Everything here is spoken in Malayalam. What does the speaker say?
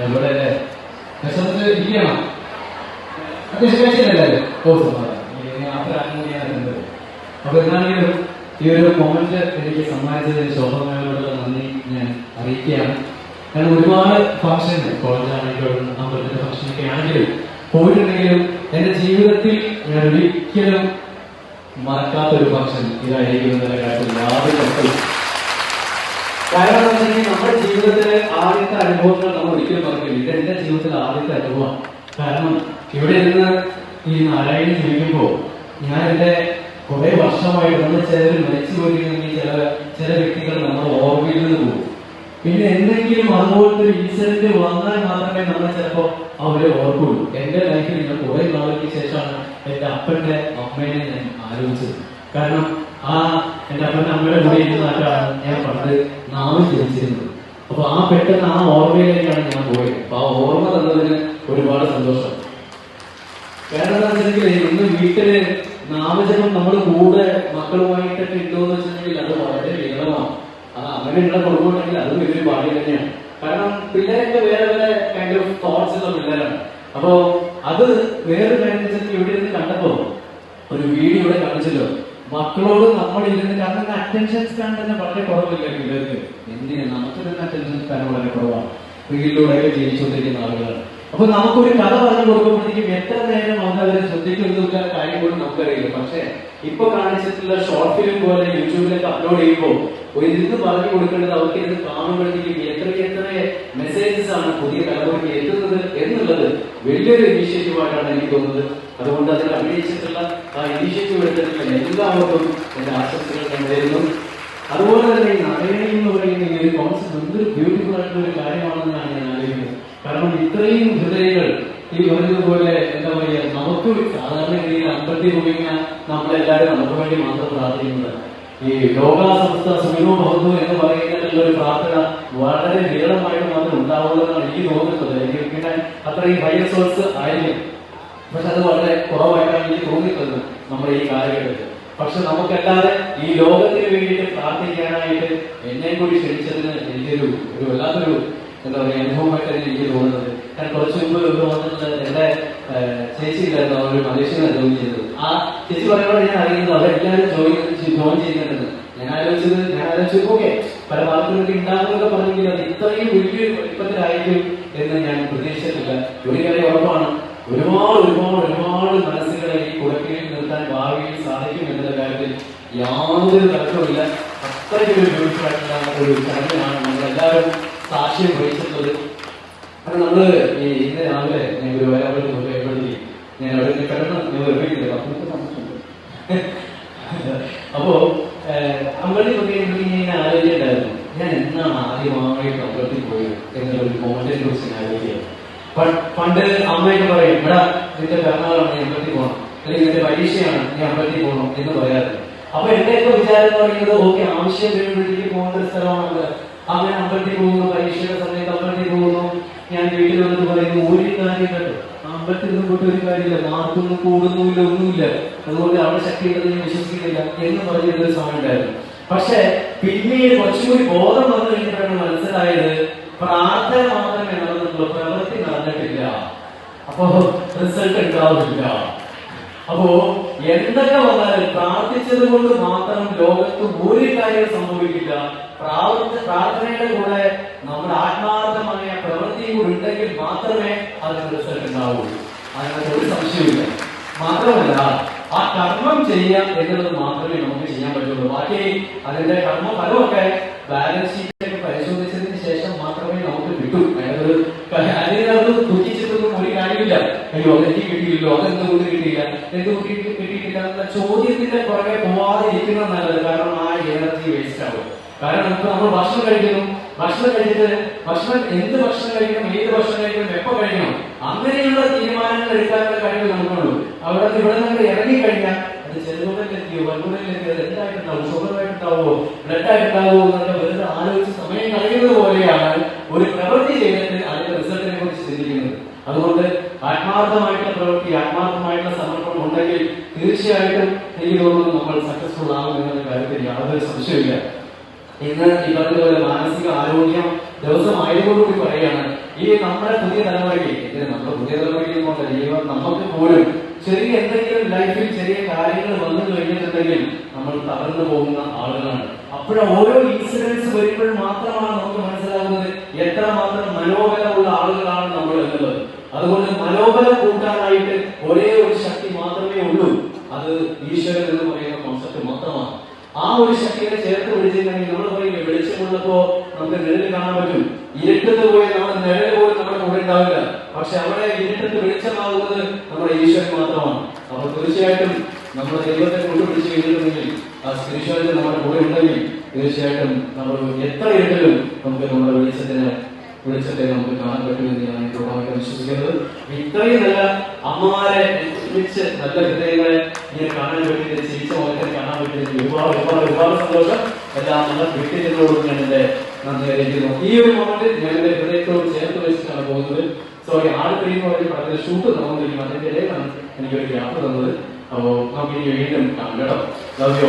ഇവിടെ അല്ലേ വിശന്നിട്ട് ഇരിക്കണം സമാധാനം യാത്ര ആത്മീയാറുണ്ട് അപ്പൊ എന്താണെങ്കിലും ഈ ഒരു കോമന്റ് എനിക്ക് സമ്മാനിച്ചതിന് ശോഭനയോടുള്ള നന്ദി ഞാൻ അറിയിക്കുകയാണ്. കാരണം ഒരുപാട് ഫംഗ്ഷൻ കോളേജാണെങ്കിലും അമ്പലത്തിന്റെ ഫംഗ്ഷനൊക്കെ ആണെങ്കിലും പോയിട്ടുണ്ടെങ്കിലും എന്റെ ജീവിതത്തിൽ ഞാൻ ഒരിക്കലും മറക്കാത്ത ഒരു ഫംഗ്ഷൻ ഇതായിരിക്കും എന്നുള്ള കാര്യത്തിൽ യാതൊരു കാരണം എന്താ വെച്ചിട്ടുണ്ടെങ്കിൽ നമ്മുടെ ജീവിതത്തിലെ ആദ്യത്തെ അനുഭവങ്ങൾ നമ്മൾ ഒരിക്കലും പറഞ്ഞില്ല ഇത് എന്റെ ജീവിതത്തിലെ ആദ്യത്തെ അനുഭവം കാരണം ഇവിടെ ഇരുന്ന് ഈ നാരായണി ജീവിക്കുമ്പോൾ ഞാൻ എന്റെ കുറെ വർഷമായിട്ട് നമ്മൾ ചിലർ മരിച്ചു പോയിട്ടുണ്ടെങ്കിൽ ചില ചില വ്യക്തികൾ നമ്മുടെ ഓർമ്മയിൽ നിന്ന് പോകും. പിന്നെ എന്തെങ്കിലും അതുപോലത്തെ ഒരു ഇൻസിഡന്റ് വന്നാൽ മാത്രമേ നമ്മൾ ചിലപ്പോൾ അവരെ ഓർക്കുള്ളൂ. ജനിച്ചിരുന്നത് അപ്പൊ ആ പെട്ടെന്ന് ആ ഓർമ്മയിലേക്കാണ് ഞാൻ പോയത്. അപ്പൊ ആ ഓർമ്മ തന്നതിന് ഒരുപാട് സന്തോഷം. വെച്ചിട്ടുണ്ടെങ്കിൽ ഇന്ന് വീട്ടിൽ നാമജപം നമ്മൾ കൂടെ മക്കളുമായിട്ടൊക്കെ ഉണ്ടോന്ന് വെച്ചിട്ടുണ്ടെങ്കിൽ അത് വളരെ വിരളമാണ്. അത് അങ്ങനെയുള്ള കുടുംബമുണ്ടെങ്കിൽ അതും വലിയൊരു ഭാഗ്യം തന്നെയാണ്. കാരണം പിള്ളേരൊക്കെ വേറെ വേറെ കൈൻഡ് ഓഫ് തോട്ട്സ് ഉള്ള പിള്ളേരാണ്. അപ്പോ അത് വേറെ കാര്യം ഇവിടെ കണ്ടപ്പോ ഒരു വീഡിയോ ഇവിടെ കാണിച്ചല്ലോ മക്കളോട് നമ്മൾ ഇരുന്ന് കാരണം അറ്റൻഷൻ സ്പാൻ തന്നെ വളരെ കുറവില്ല ഇവർക്ക് എന്തിനാ? നമുക്ക് തന്നെ അറ്റൻഷൻ സ്പാൻ വളരെ കുറവാണ്. റീലിലൂടെയൊക്കെ ജീവിച്ചുകൊണ്ടിരിക്കുന്ന ആളുകളാണ്. അപ്പൊ നമുക്കൊരു കഥ പറഞ്ഞു കൊടുക്കുമ്പോഴത്തേക്കും എത്ര നേരം അത് അവരെ ശ്രദ്ധിക്കുന്നില്ല കാര്യം പോലും നമുക്കറിയില്ല. പക്ഷേ ഇപ്പൊ കാണിച്ചിട്ടുള്ള ഷോർട്ട് ഫിലിം പോലെ യൂട്യൂബിലേക്ക് അപ്ലോഡ് ചെയ്യുമ്പോൾ ഒരു ഇരുന്ന് പറഞ്ഞു കൊടുക്കേണ്ടത് അവർക്ക് ഇത് കാണുമ്പോഴത്തേക്കും എത്ര എത്ര മെസ്സേജസ് ആണ് പുതിയ തലമുറയ്ക്ക് എത്തുന്നത് എന്നുള്ളത് വലിയൊരു ഇനീഷ്യേറ്റീവായിട്ടാണ് എനിക്ക് തോന്നുന്നത്. അതുകൊണ്ട് അതിൽ അഭിനയിച്ചിട്ടുള്ള ആ ഇനീഷ്യേറ്റീവ് എടുത്തിട്ടുള്ള എല്ലാവർക്കും എന്റെ ആശംസകൾ ഞാൻ നേരുന്നു. അതുപോലെ തന്നെ ഈ നാരായണി എന്ന് പറയുന്ന ഈ ഒരു കോൺസെപ്റ്റ് എന്തൊരു ബ്യൂട്ടിഫുൾ ആയിട്ടുള്ള ഒരു കാര്യമാണെന്നാണ് ഞാൻ ആലോചിക്കുന്നത് കാരണം ഇത്രയും ഹൃദയങ്ങൾ ഈ പറഞ്ഞതുപോലെ എന്താ പറയുക നമുക്ക് സാധാരണ രീതിയിൽ അമ്പത്തി പോയിങ്ങ നമ്മളെല്ലാവരും നമുക്ക് വേണ്ടി മാത്രം പ്രാർത്ഥിക്കുന്നത് ഈ ലോകാസംസ്ഥ സുഖമോ ഭവതോ എന്ന് പറയുന്നതിലുള്ള ഒരു പ്രാർത്ഥന വളരെ വിരളമായിട്ട് മാത്രം ഉണ്ടാവുള്ളൂ എന്നാണ് എനിക്ക് തോന്നുന്നത്. എനിക്ക് പിന്നെ അത്രയും ഹയർ സോഴ്സ് ആയിരിക്കും. പക്ഷെ അത് വളരെ കുറവായിട്ടാണ് എനിക്ക് തോന്നിയിട്ടുള്ളത് നമ്മുടെ ഈ കാലഘട്ടത്തിൽ. പക്ഷെ നമുക്കല്ലാതെ ഈ ലോകത്തിന് വേണ്ടിയിട്ട് പ്രാർത്ഥിക്കാനായിട്ട് എന്നെയും കൂടി ക്ഷണിച്ചതിന് എനിക്കൊരു ഒരു വല്ലാത്തൊരു എന്താ പറയുക അനുഭവമായിട്ടാണ് എനിക്ക് തോന്നുന്നത്. ഞാൻ കുറച്ച് മുമ്പ് ഇവിടെ വന്നിട്ട് എന്റെ ചേച്ചി ഇല്ലായിരുന്നു അവർ മലേഷ്യയിലാണ് ജോയിൻ ചെയ്തത്. ആ ചേച്ചി പറയുമ്പോൾ ഞാൻ അറിയുന്നത് അവരെല്ലാവരും ജോയിൻ ജോയിൻ ചെയ്യുന്നുണ്ടെന്ന്. ഞാൻ ആലോചിച്ചത് ഞാൻ ആലോചിച്ചത് ഓക്കെ പല ഭാഗത്തുനിന്നൊക്കെ ഉണ്ടാകുന്നൊക്കെ പറഞ്ഞെങ്കിൽ അത് ഇത്രയും വലിയൊരു വലിപ്പത്തിലായിരിക്കും എന്ന് ഞാൻ പ്രതീക്ഷിച്ചിട്ടില്ല. ഒരു കാര്യം ഉറപ്പാണ്. ഒരുപാട് ഒരുപാട് ഒരുപാട് മനസ്സുകളെ ഈ കുടക്കീഴിൽ നിർത്താൻ ഭാവിയിൽ സാധിക്കും എന്നുള്ള കാര്യത്തിൽ യാതൊരു തർക്കമില്ല അത്രയ്ക്ക് ഒരു ബ്യൂട്ടിഫുൾ ഒരു ചടങ്ങിനാണ് നമ്മൾ എല്ലാവരും സാക്ഷ്യം വഹിച്ചിട്ടുള്ളത്. അത് നമ്മൾ ഈ ഇന്ന് രാവിലെ ഞാൻ ഗുരുവായൂർ ഉപയോഗപ്പെടുത്തി ഞാൻ അവിടെ നിന്ന് പെട്ടെന്ന് ഞാൻ പത്ത് സംശയമുണ്ട് അപ്പോ അമ്പലത്തിൽ പോയി ഞാൻ ആലോചിച്ചിട്ടുണ്ടായിരുന്നു ഞാൻ എന്നാണ് ആദ്യമായിട്ട് അമ്പലത്തിൽ പോയത് എന്നുള്ള ഒരു മോമെന്റിനെ കുറിച്ച് ഞാൻ ആലോചിക്കുകയാണ് പ- പണ്ട് അമ്മയൊക്കെ പറയും ഇവിടെ നിന്റെ പിറന്നാളാണ് നീ അമ്പലത്തിൽ പോകണം അല്ലെങ്കിൽ നിന്റെ പരീക്ഷയാണ് നീ അമ്പലത്തിൽ പോകണം എന്ന് പറയാറുണ്ട്. അപ്പൊ എന്റെയൊക്കെ വിചാരം എന്ന് പറയുന്നത്? ഓക്കെ ആവശ്യം വരുമ്പോഴത്തേക്ക് പോകുന്ന ഒരു സ്ഥലമാണത്. അങ്ങനെ അമ്പലത്തിൽ പോകുന്നു പരീക്ഷയുടെ സമയത്ത് അമ്പലത്തിൽ പോകുന്നു. ഞാൻ വീട്ടിൽ വന്നിട്ട് പറയുന്നു ഒരു കാര്യം കേട്ടോ അമ്പലത്തിൽ നിന്നും പോയിട്ട് ഒരു കാര്യമില്ല മാർക്കൊന്നും കൂടുന്നുമില്ല ഒന്നുമില്ല. അതുകൊണ്ട് അവിടെ ശക്തിയുണ്ടെന്ന് ഞാൻ വിശ്വസിക്കുന്നില്ല എന്ന് പറഞ്ഞിട്ട് ഒരു സമയം ഉണ്ടായിരുന്നു. പക്ഷെ പിന്നീട് കുറച്ചുകൂടി ബോധം വന്നു കഴിഞ്ഞപ്പോഴാണ് മനസ്സിലായത് പ്രാർത്ഥന മാത്രമേ നടന്നിട്ടുള്ളൂ. അപ്പോ റിസൾട്ട് ഉണ്ടാവില്ല അപ്പോ എന്തൊക്കെ വന്നാലും പ്രാർത്ഥിച്ചത് കൊണ്ട് മാത്രം ലോകത്ത് ഒരു കാര്യം സംഭവിക്കില്ല. പ്രാർത്ഥ പ്രാർത്ഥനയുടെ കൂടെ നമ്മുടെ ആത്മാർത്ഥമായ പ്രവൃത്തി ഉണ്ടെങ്കിൽ മാത്രമേ അതിന് റിസൾട്ട് ഉണ്ടാവുള്ളൂ അതിനകത്ത് ഒരു സംശയമില്ല മാത്രമല്ല ആ കർമ്മം ചെയ്യാം എന്നുള്ളത് മാത്രമേ നമുക്ക് ചെയ്യാൻ പറ്റുള്ളൂ. ബാക്കി അതിന്റെ കർമ്മ ഫലമൊക്കെ ബാലൻസ് ഷീറ്റ് പരിശോധിച്ചതിന് ശേഷം മാത്രമേ നമുക്ക് കിട്ടൂ. അതായത് അതിനകത്ത് അയ്യോ അതെനിക്ക് കിട്ടിയില്ലോ അതെന്തുകൊണ്ട് കിട്ടിയില്ല. എന്തുകൊണ്ട് കിട്ടി- കിട്ടിയിട്ടില്ല എന്ന ചോദ്യത്തിന്റെ പുറകെ പോവാതെ ഇരിക്കുന്നത് നല്ലത്. കാരണം ആ എനർജി വേസ്റ്റ് ആവും. കാരണം ഇപ്പൊ നമ്മൾ ഭക്ഷണം കഴിക്കുന്നു. ഭക്ഷണം കഴിച്ചിട്ട് ഭക്ഷണം എന്ത് ഭക്ഷണം കഴിക്കണം ഏത് ഭക്ഷണം കഴിക്കണം എപ്പോ കഴിക്കണം? അങ്ങനെയുള്ള തീരുമാനങ്ങൾ എടുക്കാനുള്ള കഴിവ് നമുക്കുള്ളൂ അവിടെ ഇവിടെ നമ്മൾ ഇറങ്ങി കഴിഞ്ഞാൽ അത് ചെറുകുടലിലെത്തിയോ വൻകുടലിലെത്തിയോ അത് എന്തായിട്ടുണ്ടാവും ഷുഗറായിട്ടുണ്ടാവോ ബ്ലഡ് ആയിട്ടുണ്ടാവോ എന്നൊക്കെ വെറുതെ ആലോചിച്ച് സമയം കളയുന്നത് പോലെയാണ് ഒരു പ്രവൃത്തി ചെയ്തിട്ട് അതിന്റെ റിസൾട്ടിനെ കുറിച്ച് ചിന്തിക്കുന്നത് അതുകൊണ്ട് ആത്മാർത്ഥമായിട്ടുള്ള പ്രവൃത്തി ആത്മാർത്ഥമായിട്ടുള്ള സമർപ്പണം ഉണ്ടെങ്കിൽ തീർച്ചയായിട്ടും എനിക്ക് തോന്നുന്നു നമ്മൾ സക്സസ്ഫുൾ ആകും എന്നുള്ള കാര്യത്തിൽ യാതൊരു സംശയമില്ല ഇന്ന് ഈ പറഞ്ഞതുപോലെ മാനസിക ആരോഗ്യം ദിവസം ആയതോടുകൂടി പറയുകയാണ് ഈ നമ്മുടെ പുതിയ തലമുറയ്ക്ക് ഇതിന് നമ്മുടെ പുതിയ തലമുറയ്ക്ക് നോക്കട്ടെ ജീവിതം നമുക്ക് പോലും ചെറിയ എന്തെങ്കിലും ലൈഫിൽ ചെറിയ കാര്യങ്ങൾ വന്നു കഴിഞ്ഞിട്ടുണ്ടെങ്കിൽ നമ്മൾ തകർന്നു പോകുന്ന ആളുകളാണ്. അപ്പോഴും ഓരോ ഇൻസിഡൻസ് വരുമ്പോഴും മാത്രമാണ് നമുക്ക് മനസ്സിലാകുന്നത് എത്ര മാത്രം മനോബലമുള്ള ആളുകളാണ് നമ്മൾ എന്നുള്ളത്. അതുകൊണ്ട് മനോബലം കൂട്ടാനായിട്ട് ഒരേ ഒരു ശക്തി മാത്രമേ ഉള്ളൂ അത് ഈശ്വരൻ എന്ന് പറയുന്ന കോൺസെപ്റ്റ് മാത്രമാണ് ആ ഒരു ശക്തിയെ ചേർത്ത് പിടിച്ചിട്ടുണ്ടെങ്കിൽ നമ്മൾ പറയും വെളിച്ചമുള്ളപ്പോ നമുക്ക് നിഴൽ കാണാൻ പറ്റും. ഇരുട്ടത്ത് പോയി നമ്മുടെ നിഴൽ പോലും നമ്മുടെ കൂടെ ഉണ്ടാവില്ല. പക്ഷെ അവിടെ ഇരുട്ടത്ത് വെളിച്ചമാകുന്നത് നമ്മുടെ ഈശ്വരൻ മാത്രമാണ്. അപ്പൊ തീർച്ചയായിട്ടും നമ്മുടെ ദൈവത്തെ കൊണ്ടുപിടിച്ച് കഴിഞ്ഞിട്ടുണ്ടെങ്കിൽ ആ സ്പിരിച്വാലിറ്റി നമ്മുടെ കൂടെ ഉണ്ടെങ്കിൽ തീർച്ചയായിട്ടും നമ്മൾ എത്ര ഇരുട്ടിലും നമുക്ക് നമ്മുടെ വെളിച്ചത്തിന് വെളിച്ചത്തെ നമുക്ക് കാണാൻ പറ്റുമെന്ന് ഞാൻ പൂർണമായിട്ട് വിശ്വസിക്കുന്നത്. ഇത്രയും നല്ല അമ്മമാരെ ഒരുമിച്ച് നല്ല ഹൃദയങ്ങളെ ഇങ്ങനെ കാണാൻ പറ്റിയത് ചിരിച്ച മുഖത്തെ കാണാൻ പറ്റിയത് ഒരുപാട് ഒരുപാട് ഒരുപാട് സന്തോഷം. എല്ലാം നല്ല വ്യക്തികളോട് ഞാൻ എന്റെ നന്ദി അറിയിക്കുന്നു. ഈ ഒരു മൊമെന്റ് ഞാൻ എന്റെ ഹൃദയത്തോട് ചേർത്ത് വെച്ചിട്ടാണ് പോകുന്നത്. സോറി ആട് കഴിയുമ്പോൾ ഒരു ഷൂട്ട് നടന്നിരിക്കും അതിന്റെ ഇടയിലാണ് എനിക്കൊരു യാത്ര തന്നത്. അപ്പോൾ നമുക്ക് ഇനി വീണ്ടും കാണാം കേട്ടോ. Love you